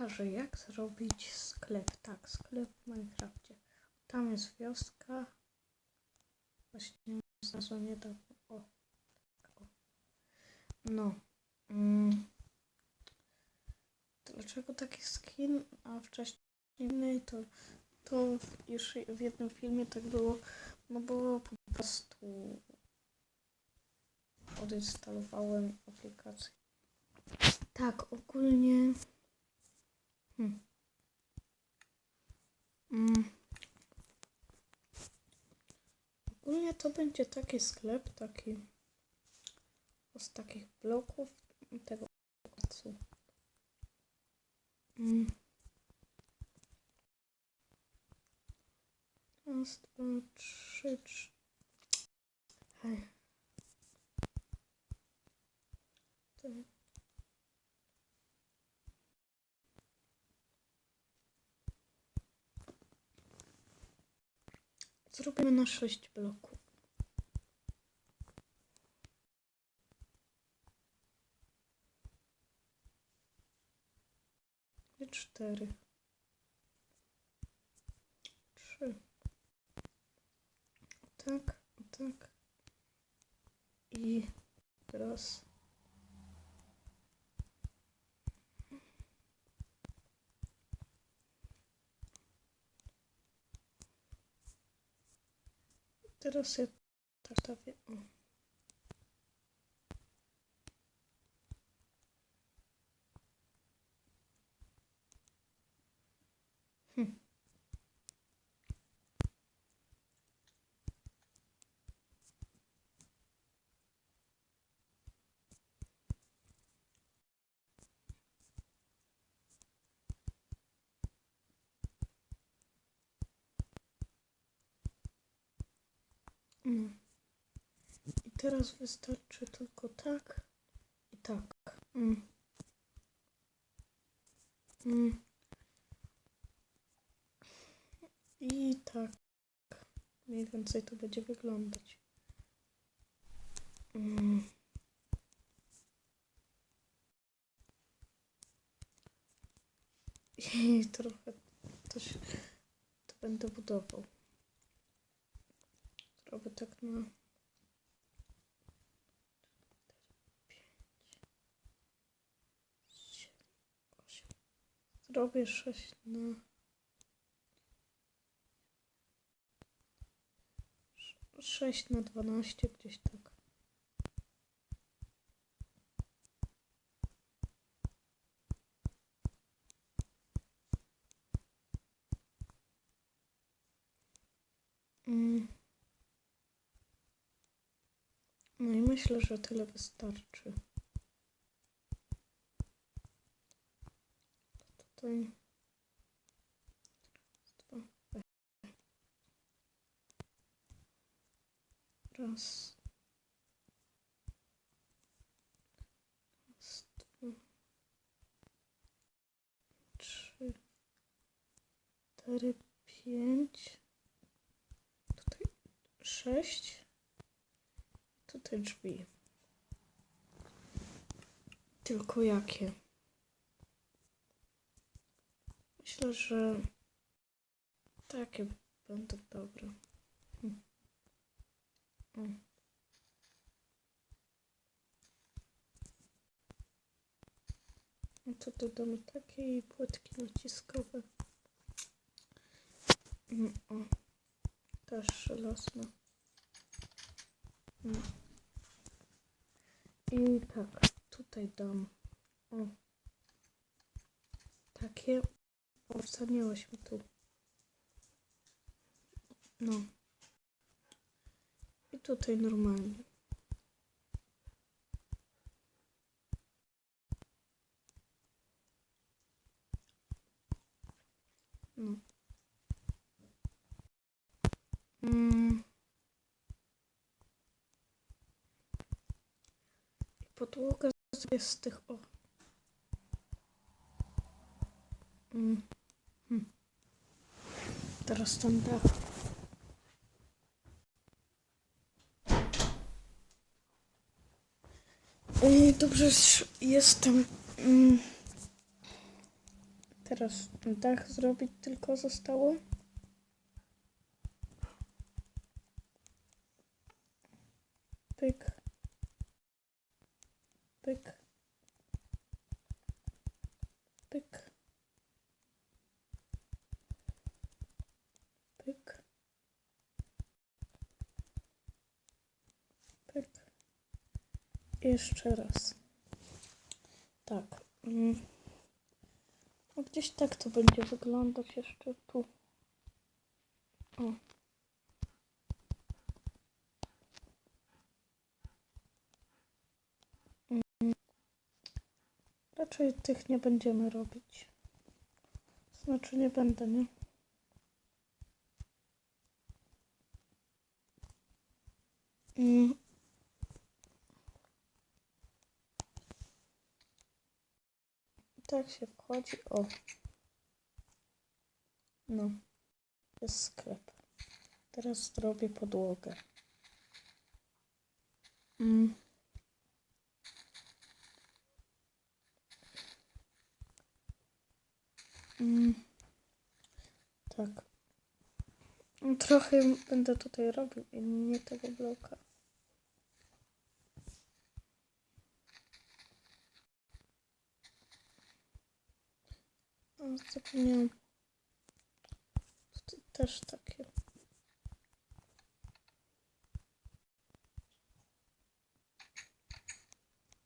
pokażę jak zrobić sklep. Tak, sklep w Minecrafcie. Tam jest wioska. Właśnie znalazłem. O. tak o. No. Mm. Dlaczego taki skin, a wcześniej to, to już w jednym filmie tak było, no bo po prostu odinstalowałem aplikację. Tak, ogólnie. Hmm. Mm. Ogólnie to będzie taki sklep, taki z takich bloków tego placu. Mm. Raz, dwa, trzy, trzy. Hej. To Zrobimy na 6 bloków. I cztery. Trzy. Tak, tak. I teraz. Teraz ja tak stawię. O. Hm. No. I teraz wystarczy tylko tak i tak. Mm. Mm. I tak. Mniej więcej to będzie wyglądać. Mm. I trochę się, to będę budował. Zrobię tak na Zrobię 6 na 6 na 12 gdzieś tak. Mm. No i myślę, że tyle wystarczy. Tutaj. Raz. Raz, dwa. Trzy. Cztery, pięć. Tutaj sześć. Tutaj drzwi. Tylko jakie? Myślę, że takie będą dobre. Hm. No to dodamy takie płytki naciskowe. Mm, też żelazne. Mm. I tak, tutaj dam. O. Takie. O, wstaniałyśmy tu. No. I tutaj normalnie. No. Mm. Podłogę sobie z tych o. Mm. Hm. Teraz ten dach. Ej, Dobrze, jestem. Mm, Teraz dach zrobić tylko zostało. Pyk. Pyk. Pyk. Pyk. Pyk. Jeszcze raz. Tak. Mm. No gdzieś tak to będzie wyglądać jeszcze tu. O. Raczej tych nie będziemy robić. Znaczy nie będę, nie? Mm. Tak się wchodzi. O. No. Jest sklep. Teraz zrobię podłogę. Mm. Mm. Tak. Trochę będę tutaj robił i nie tego bloka. Zapomniałam. Tutaj też takie.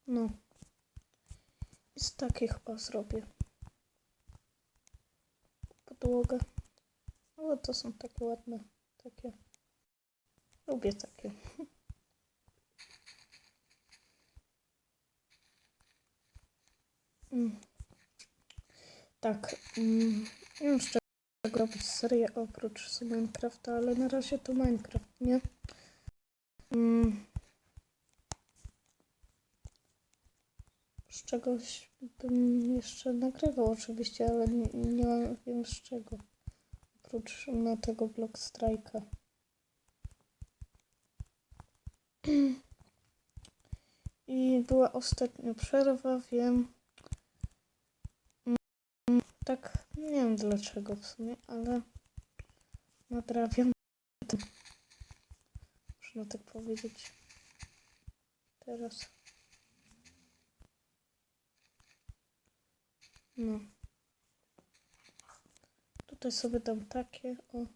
No. Z takich chyba zrobię. Podłogę. Ale to są takie ładne. Takie. Lubię takie. Mm. Tak. Mm. Z czego robić serię oprócz Minecrafta, ale na razie to Minecraft, nie? Mm. Z czegoś bym jeszcze nagrywał oczywiście, ale nie, nie wiem z czego. Oprócz no, tego Block Strike'a. I była ostatnia przerwa, wiem. Mm, Tak, nie wiem dlaczego w sumie, ale nadrabiam. Można tak powiedzieć. Teraz. No. Tutaj sobie dam takie, o.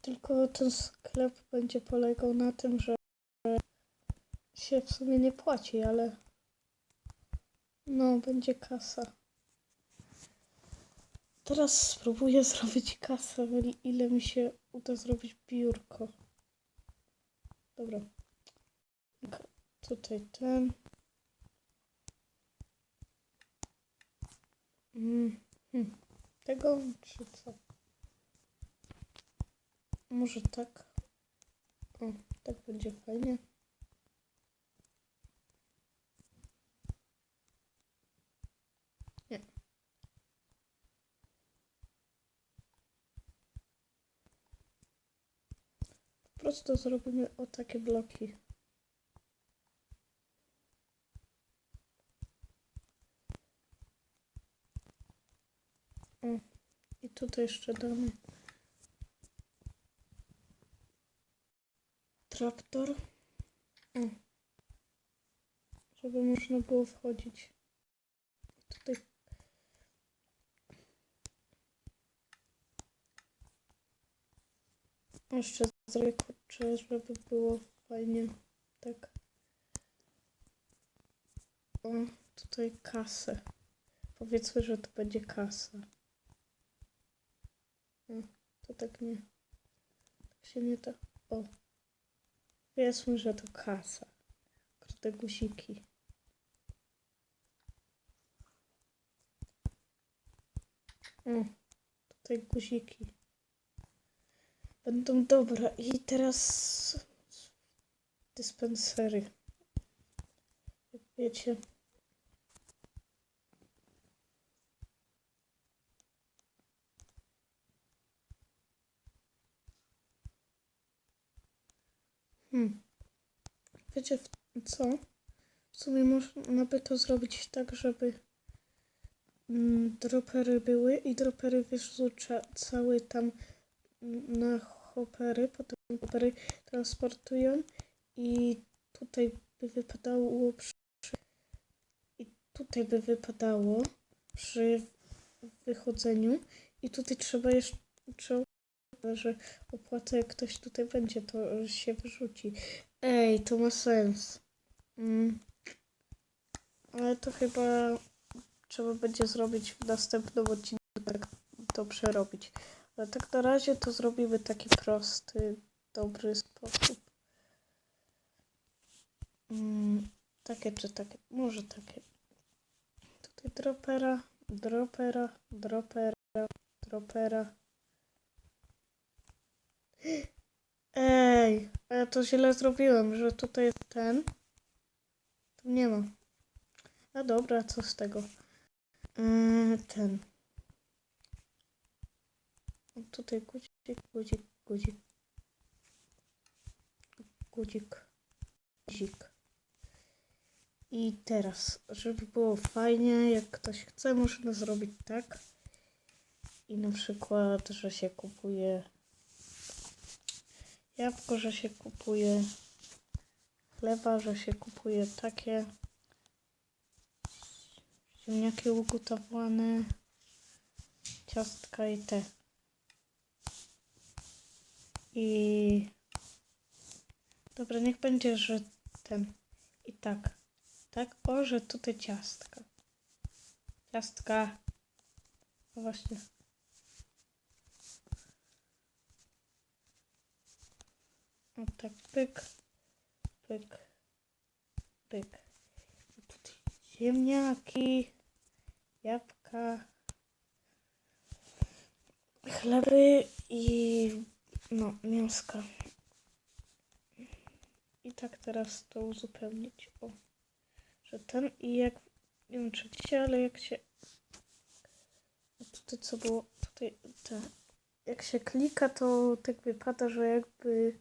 Tylko ten sklep będzie polegał na tym, że się w sumie nie płaci, ale no, będzie kasa. Teraz spróbuję zrobić kasę, ile- mi się uda zrobić biurko. Dobra. Tutaj ten. Mm, hmm. Tego czy co? Może tak. O, tak będzie fajnie. Po prostu zrobimy o takie bloki. O, i tutaj jeszcze damy traktor. O, żeby można było wchodzić. Tutaj jeszcze zrobię kurczę, żeby było fajnie. Tak. O, tutaj kasę. Powiedzmy, że to będzie kasa. O, to tak nie. Tak się nie da. O. Powiedzmy, że to kasa. Te guziki. O, tutaj guziki. Będą dobra. I teraz dyspensery. Jak wiecie. Hmm. Wiecie co? W sumie można by to zrobić tak, żeby mm, dropery były i dropery wyrzuca cały tam na hopery, potem hopery transportują i tutaj by wypadało przy, i tutaj by wypadało przy wychodzeniu i tutaj trzeba jeszcze że opłata jak ktoś tutaj będzie, to się wyrzuci. Ej, to ma sens. Mm. Ale to chyba trzeba będzie zrobić w następnym odcinku, tak to przerobić. Ale tak na razie to zrobimy taki prosty, dobry sposób. Mm, takie czy takie? Może takie. Tutaj dropera, dropera, dropera, dropera. Ej, ja to źle zrobiłem, że tutaj jest ten. Tu nie ma. A dobra, co z tego? Yy, ten. Tutaj guzik, guzik, guzik. Guzik. Guzik. I teraz, żeby było fajnie, jak ktoś chce, można zrobić tak. I na przykład, że się kupuje jabłko, że się kupuje chleba, że się kupuje takie ziemniaki ugotowane, ciastka i te. I dobra, niech będzie, że ten i tak. Tak, o, że tutaj ciastka. Ciastka. No właśnie. O tak, pyk, pyk, pyk. I tutaj ziemniaki, jabłka, chleby i no, mięska. I tak teraz to uzupełnić. O, że ten i jak, nie wiem czy widzicie, ale jak się, tutaj co było, tutaj te, jak się klika, to tak wypada, że jakby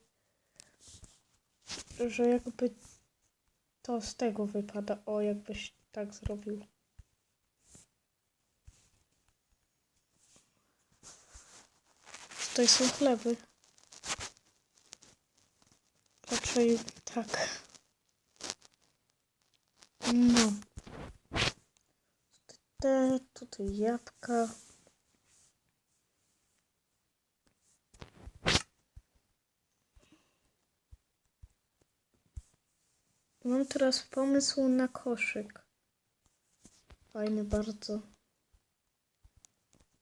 że jakby to z tego wypada. O, jakbyś tak zrobił. Tutaj są chleby. Raczej tak. No. Te, tutaj jabłka. Mam teraz pomysł na koszyk. Fajny bardzo.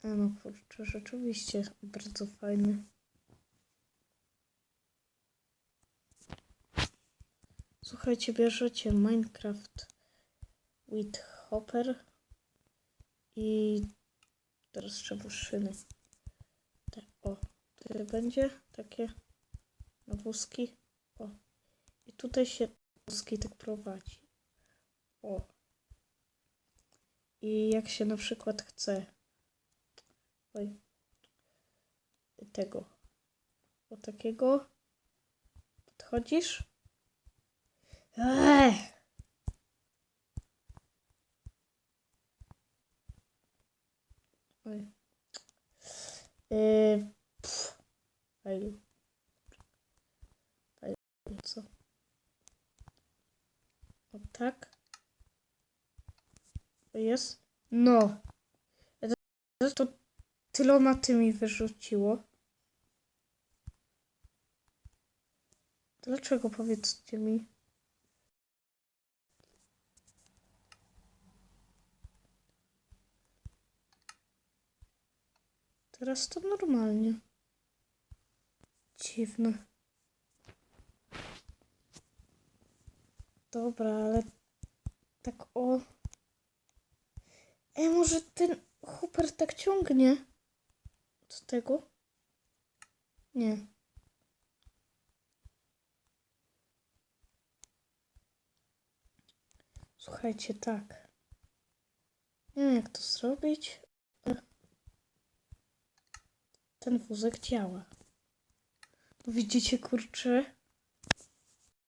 A no kurczę, rzeczywiście bardzo fajny. Słuchajcie, bierzecie Minecraft with Hopper i teraz trzeba szyny. O, tutaj będzie takie na wózki. O. I tutaj się wózki tak prowadzi. O. I jak się na przykład chce oj, tego o takiego podchodzisz Ech. Yy, pff. Fajnie. Co? O tak. Jest? No. To tyloma tymi wyrzuciło. Dlaczego powiedzcie mi? Teraz to normalnie. Dziwne. Dobra, ale tak o. Ej, może ten Hooper tak ciągnie? Od tego? Nie. Słuchajcie, tak. Nie wiem, jak to zrobić. Ten wózek działa. Widzicie, kurczę?